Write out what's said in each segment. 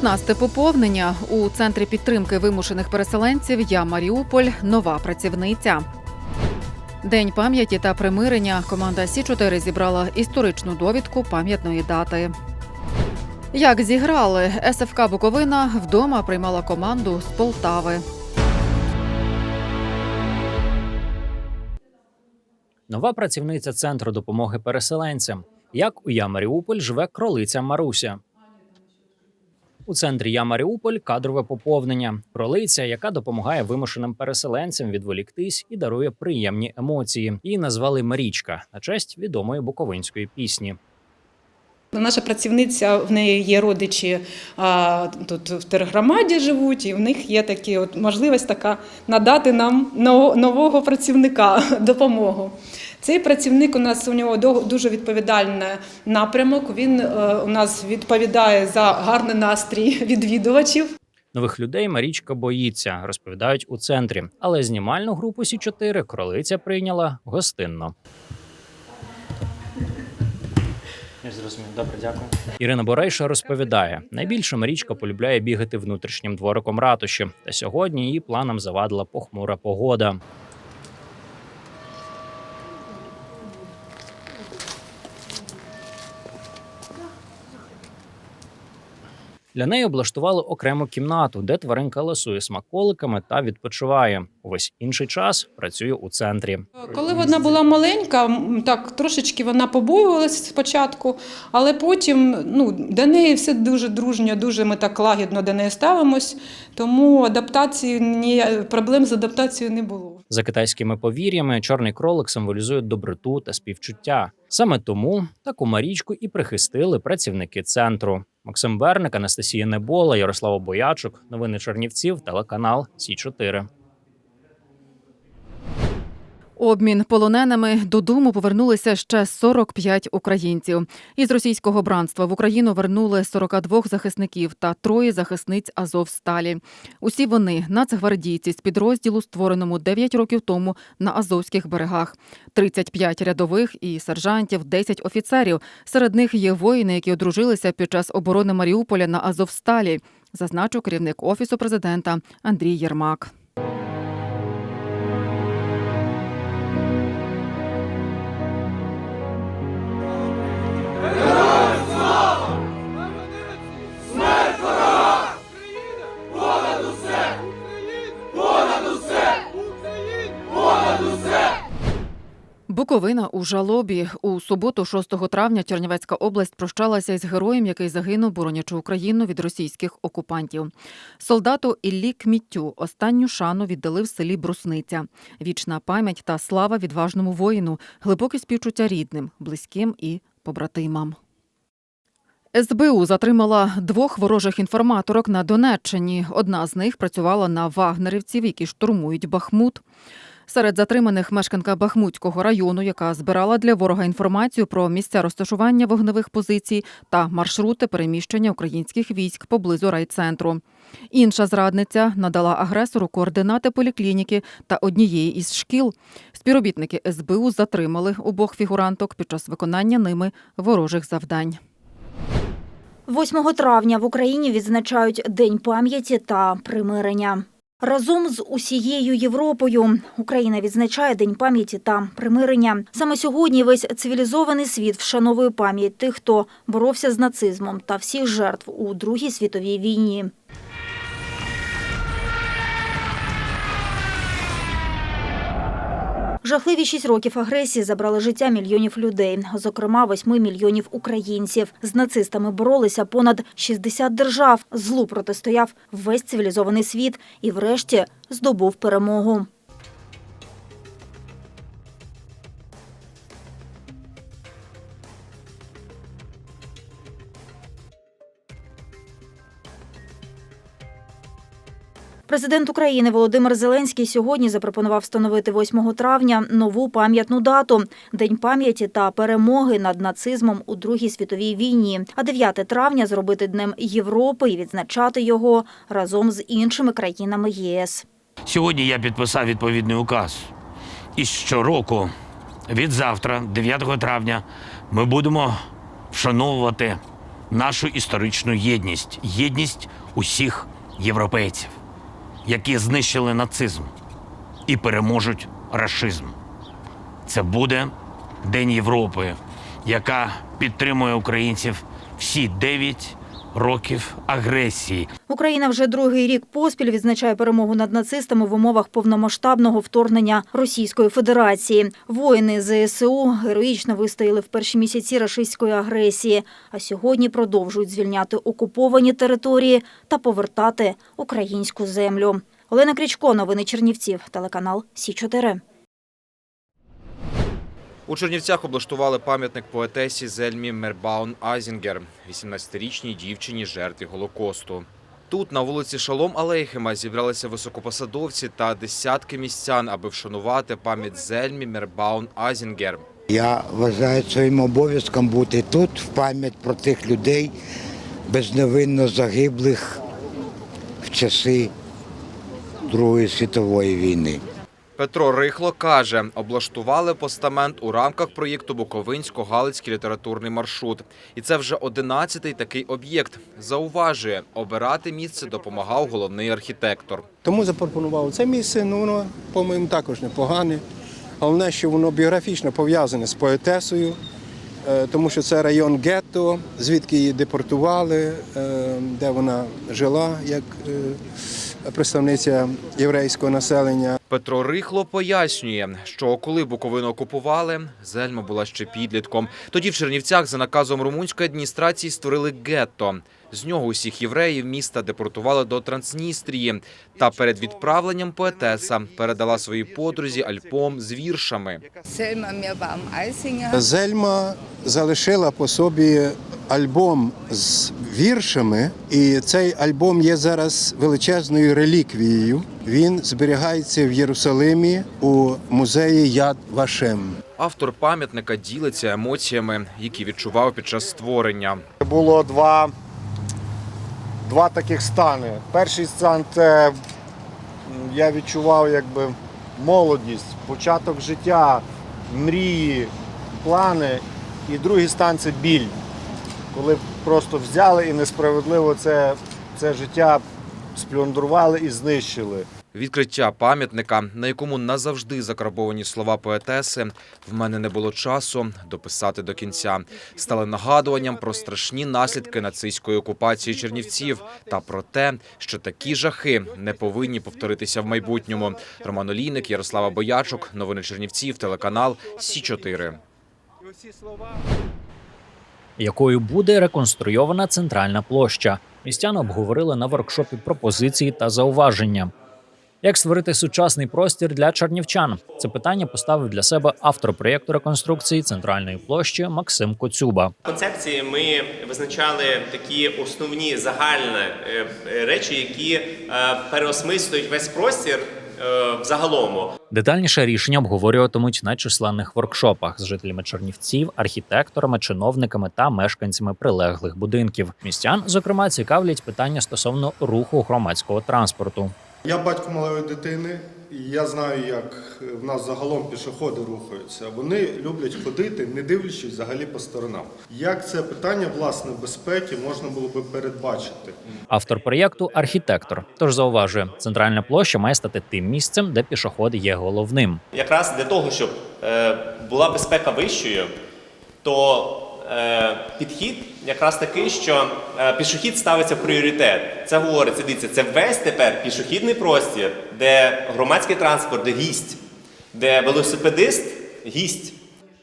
Пухнасте поповнення у центрі підтримки вимушених переселенців Я Маріуполь. Нова працівниця. День пам'яті та примирення. Команда Сі 4 зібрала історичну довідку пам'ятної дати. Як зіграли СФК Буковина вдома приймала команду з Полтави. Нова працівниця центру допомоги переселенцям. Як у Я Маріуполь живе кролиця Маруся. У центрі Я Маріуполь кадрове поповнення. Кролиця, яка допомагає вимушеним переселенцям відволіктись і дарує приємні емоції. Її назвали Марічка на честь відомої буковинської пісні. Наша працівниця, в неї є родичі а, тут в тергромаді живуть, і в них є такі от можливість така надати нам нового працівника допомогу. Цей працівник у нас у нього до- дуже відповідальний напрямок. Він е, у нас відповідає за гарний настрій відвідувачів. Нових людей Марічка боїться, розповідають у центрі. Але знімальну групу Сі 4 кролиця прийняла гостинно. Я зрозумів, добре, дякую. Ірина Борейша розповідає: найбільше Марічка полюбляє бігати внутрішнім двориком ратуші. Та сьогодні її планам завадила похмура погода. Для неї облаштували окрему кімнату, де тваринка ласує смаколиками та відпочиває. Увесь інший час працює у центрі. Коли вона була маленька, так трошечки вона побоювалася спочатку, але потім ну, до неї все дуже дружньо, дуже ми так лагідно до неї ставимось, тому адаптації ні, проблем з адаптацією не було. За китайськими повір'ями, чорний кролик символізує доброту та співчуття. Саме тому таку Марічку і прихистили працівники центру. Максим Берник, Анастасія Небола, Ярослава Боячук. Новини Чернівців, телеканал Сі 4 Обмін полоненими додому повернулися ще 45 українців. Із російського бранства в Україну вернули 42 захисників та троє захисниць Азовсталі. Усі вони нацгвардійці з підрозділу, створеному 9 років тому на Азовських берегах. 35 рядових і сержантів, 10 офіцерів. Серед них є воїни, які одружилися під час оборони Маріуполя на Азовсталі, зазначив керівник офісу президента Андрій Єрмак. Буковина у жалобі у суботу, 6 травня, Чернівецька область прощалася із героєм, який загинув, боронячи Україну від російських окупантів. Солдату Іллі Кміттю останню шану віддали в селі Брусниця. Вічна пам'ять та слава відважному воїну, глибоке співчуття рідним, близьким і побратимам. СБУ затримала двох ворожих інформаторок на Донеччині. Одна з них працювала на вагнерівців, які штурмують Бахмут. Серед затриманих мешканка Бахмутського району, яка збирала для ворога інформацію про місця розташування вогневих позицій та маршрути переміщення українських військ поблизу райцентру. Інша зрадниця надала агресору координати поліклініки та однієї із шкіл. Співробітники СБУ затримали обох фігуранток під час виконання ними ворожих завдань. 8 травня в Україні відзначають День пам'яті та примирення. Разом з усією Європою Україна відзначає День пам'яті та примирення. Саме сьогодні весь цивілізований світ вшановує пам'ять тих, хто боровся з нацизмом та всіх жертв у Другій світовій війні. Жахливі шість років агресії забрали життя мільйонів людей, зокрема восьми мільйонів українців. З нацистами боролися понад 60 держав. Злу протистояв весь цивілізований світ і, врешті, здобув перемогу. Президент України Володимир Зеленський сьогодні запропонував встановити 8 травня нову пам'ятну дату День пам'яті та перемоги над нацизмом у Другій світовій війні. А 9 травня зробити Днем Європи і відзначати його разом з іншими країнами ЄС. Сьогодні я підписав відповідний указ. І щороку, від завтра, 9 травня, ми будемо вшановувати нашу історичну єдність, єдність усіх європейців, які знищили нацизм і переможуть рашизм. Це буде День Європи, яка підтримує українців всі 9 років агресії, Україна вже другий рік поспіль відзначає перемогу над нацистами в умовах повномасштабного вторгнення Російської Федерації. Воїни ЗСУ героїчно вистояли в перші місяці рашистської агресії, а сьогодні продовжують звільняти окуповані території та повертати українську землю. Олена Крічко, новини Чернівців, телеканал Сі 4 У Чернівцях облаштували пам'ятник поетесі Зельмі Мербаун Айзінгер, 18-річній дівчині жертві Голокосту. Тут, на вулиці Шалом Алейхема, зібралися високопосадовці та десятки містян, аби вшанувати пам'ять Зельмі Мербаун Айзінгер. Я вважаю своїм обов'язком бути тут в пам'ять про тих людей, безневинно загиблих в часи Другої світової війни. Петро Рихло каже, облаштували постамент у рамках проєкту Буковинсько-Галицький літературний маршрут. І це вже одинадцятий такий об'єкт. Зауважує, обирати місце допомагав головний архітектор. Тому запропонував це місце, ну воно, по-моєму, також непогане. Головне, що воно біографічно пов'язане з поетесою, е, тому що це район гетто, звідки її депортували, е, де вона жила як е, представниця єврейського населення. Петро Рихло пояснює, що коли Буковину окупували, Зельма була ще підлітком. Тоді в Чернівцях за наказом румунської адміністрації створили гетто. З нього усіх євреїв міста депортували до Трансністрії. Та перед відправленням поетеса передала своїй подрузі альбом з віршами. Зельма залишила по собі альбом з віршами, і цей альбом є зараз величезною реліквією. Він зберігається в Єрусалимі у музеї Яд Вашем. Автор пам'ятника ділиться емоціями, які відчував під час створення. було два, два таких стани. Перший стан це я відчував якби молодість, початок життя, мрії, плани. І другий стан це біль. Коли просто взяли і несправедливо це, це життя сплюндрували і знищили. Відкриття пам'ятника, на якому назавжди закарбовані слова поетеси, в мене не було часу дописати до кінця. Стали нагадуванням про страшні наслідки нацистської окупації Чернівців та про те, що такі жахи не повинні повторитися в майбутньому. Роман Олійник, Ярослава Боячук, новини Чернівців, телеканал Сі 4 якою буде реконструйована центральна площа. Містяни обговорили на воркшопі пропозиції та зауваження. Як створити сучасний простір для чернівчан? Це питання поставив для себе автор проєкту реконструкції центральної площі Максим Коцюба. В концепції ми визначали такі основні загальні е, е, речі, які е, переосмислюють весь простір взагалому. Детальніше рішення обговорюватимуть на численних воркшопах з жителями Чернівців, архітекторами, чиновниками та мешканцями прилеглих будинків. Містян, зокрема, цікавлять питання стосовно руху громадського транспорту. Я батько малої дитини, і я знаю, як в нас загалом пішоходи рухаються. Вони люблять ходити, не дивлячись взагалі по сторонам. Як це питання власне безпеки можна було би передбачити? Автор проєкту архітектор. Тож зауважує, центральна площа має стати тим місцем, де пішоход є головним. Якраз для того, щоб е, була безпека вищою, то е, підхід якраз такий, що е, пішохід ставиться в пріоритет. Це говориться, дивіться, це весь тепер пішохідний простір, де громадський транспорт, де гість, де велосипедист гість.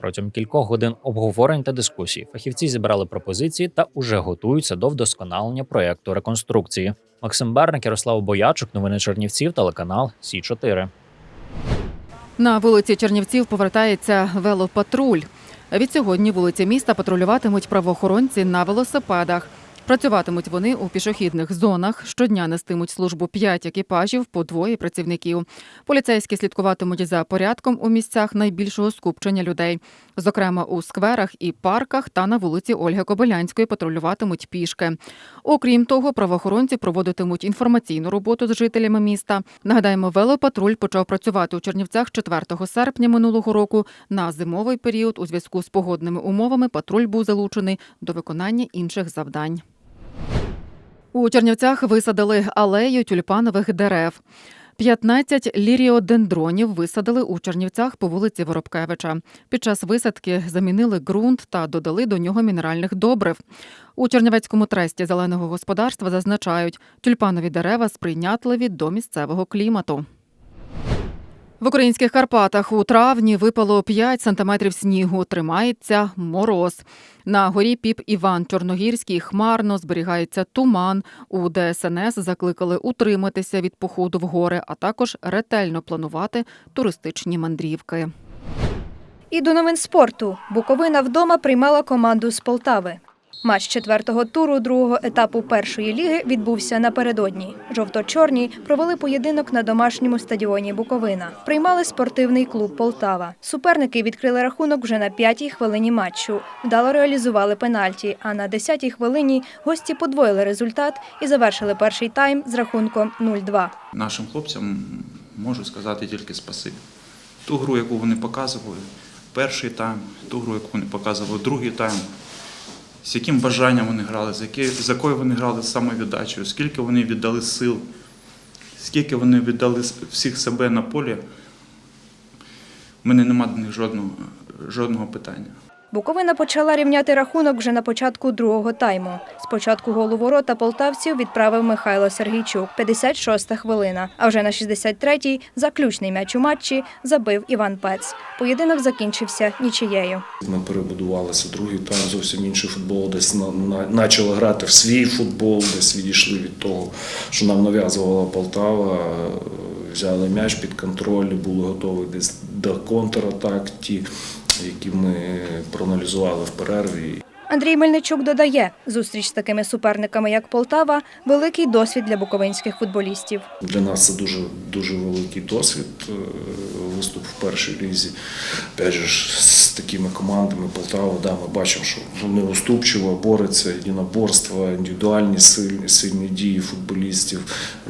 Протягом кількох годин обговорень та дискусій фахівці зібрали пропозиції та уже готуються до вдосконалення проєкту реконструкції. Максим Берник, Ярослав Боячук, новини Чернівців, телеканал Сі 4 На вулиці Чернівців повертається велопатруль. Відсьогодні вулиці міста патрулюватимуть правоохоронці на велосипедах. Працюватимуть вони у пішохідних зонах. Щодня нестимуть службу 5 екіпажів по двоє працівників. Поліцейські слідкуватимуть за порядком у місцях найбільшого скупчення людей. Зокрема, у скверах і парках та на вулиці Ольги Кобилянської патрулюватимуть пішки. Окрім того, правоохоронці проводитимуть інформаційну роботу з жителями міста. Нагадаємо, велопатруль почав працювати у Чернівцях 4 серпня минулого року. На зимовий період у зв'язку з погодними умовами патруль був залучений до виконання інших завдань. У Чернівцях висадили алею тюльпанових дерев. 15 ліріодендронів висадили у Чернівцях по вулиці Воробкевича. Під час висадки замінили ґрунт та додали до нього мінеральних добрив. У Чернівецькому тресті зеленого господарства зазначають, тюльпанові дерева сприйнятливі до місцевого клімату. В українських Карпатах у травні випало 5 сантиметрів снігу. Тримається мороз. На горі Піп Іван Чорногірський хмарно зберігається туман. У ДСНС закликали утриматися від походу в гори, а також ретельно планувати туристичні мандрівки. І до новин спорту. Буковина вдома приймала команду з Полтави. Матч четвертого туру другого етапу першої ліги відбувся напередодні. Жовто-чорні провели поєдинок на домашньому стадіоні Буковина. Приймали спортивний клуб Полтава. Суперники відкрили рахунок вже на п'ятій хвилині матчу. Вдало реалізували пенальті. А на десятій хвилині гості подвоїли результат і завершили перший тайм з рахунком 0-2. Нашим хлопцям можу сказати тільки спасибі. Ту гру, яку вони показували, перший тайм, ту гру, яку вони показували, другий тайм, з яким бажанням вони грали, з, якою вони грали самовіддачею, скільки вони віддали сил, скільки вони віддали всіх себе на полі, в мене немає до них жодного, жодного питання. Буковина почала рівняти рахунок вже на початку другого тайму. Спочатку гол ворота полтавців відправив Михайло Сергійчук, 56-та хвилина. А вже на 63-й заключний м'яч у матчі забив Іван Пец. Поєдинок закінчився нічиєю. Ми перебудувалися другий тайм, зовсім інший футбол, десь на, почали грати в свій футбол, десь відійшли від того, що нам нав'язувала Полтава. Взяли м'яч під контроль, були готові десь до контратак, ті, які ми проаналізували в перерві. Андрій Мельничук додає, зустріч з такими суперниками, як Полтава, великий досвід для буковинських футболістів. Для нас це дуже дуже великий досвід. е, Виступ в першій лізі. Опять же, ж, з такими командами Полтава, да, ми бачимо, що вони уступчиво бореться, єдиноборство, індивідуальні сильні, сильні дії футболістів.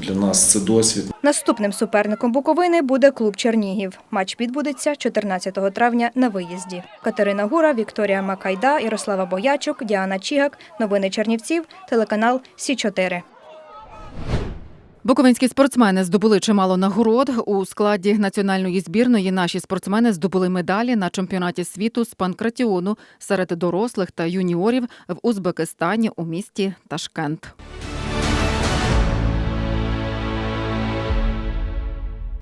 Для нас це досвід. Наступним суперником Буковини буде клуб Чернігів. Матч відбудеться 14 травня на виїзді. Катерина Гура, Вікторія Макайда, Ярослава Боячук, Діана Чігак. Новини Чернівців, телеканал Сі 4 Буковинські спортсмени здобули чимало нагород. У складі національної збірної наші спортсмени здобули медалі на чемпіонаті світу з панкратіону серед дорослих та юніорів в Узбекистані у місті Ташкент.